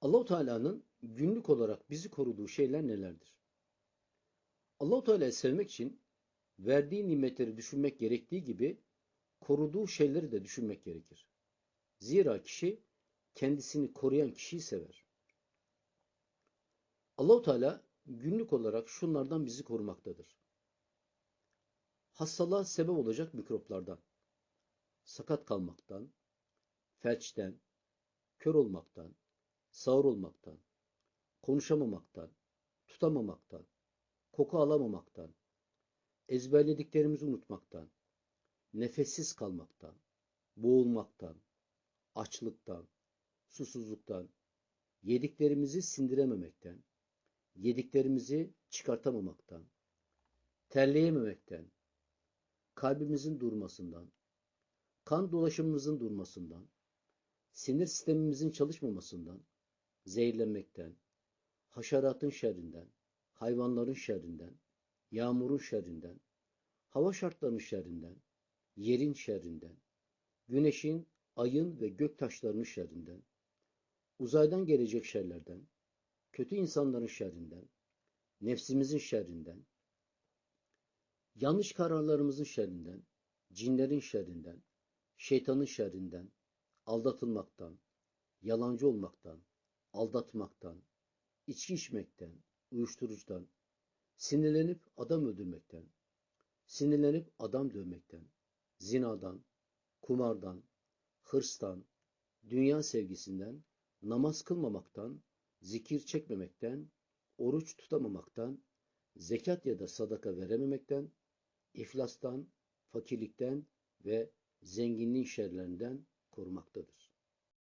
Allahu Teala'nın günlük olarak bizi koruduğu şeyler nelerdir? Allahu Teala'yı sevmek için verdiği nimetleri düşünmek gerektiği gibi koruduğu şeyleri de düşünmek gerekir. Zira kişi kendisini koruyan kişiyi sever. Allahu Teala günlük olarak şunlardan bizi korumaktadır. Hastalığa sebep olacak mikroplardan, sakat kalmaktan, felçten, kör olmaktan, sağır olmaktan, konuşamamaktan, tutamamaktan, koku alamamaktan, ezberlediklerimizi unutmaktan, nefessiz kalmaktan, boğulmaktan, açlıktan, susuzluktan, yediklerimizi sindirememekten, yediklerimizi çıkartamamaktan, terleyememekten, kalbimizin durmasından, kan dolaşımımızın durmasından, sinir sistemimizin çalışmamasından, zehirlenmekten, haşeratın şerrinden, hayvanların şerrinden, yağmurun şerrinden, hava şartlarının şerrinden, yerin şerrinden, güneşin, ayın ve gök taşlarının şerrinden, uzaydan gelecek şerlerden, kötü insanların şerrinden, nefsimizin şerrinden, yanlış kararlarımızın şerrinden, cinlerin şerrinden, şeytanın şerrinden, aldatılmaktan, yalancı olmaktan, aldatmaktan, içki içmekten, uyuşturucudan, sinirlenip adam öldürmekten, sinirlenip adam dövmekten, zinadan, kumardan, hırstan, dünya sevgisinden, namaz kılmamaktan, zikir çekmemekten, oruç tutamamaktan, zekat ya da sadaka verememekten, iflastan, fakirlikten ve zenginliğin şerlerinden korumaktadır.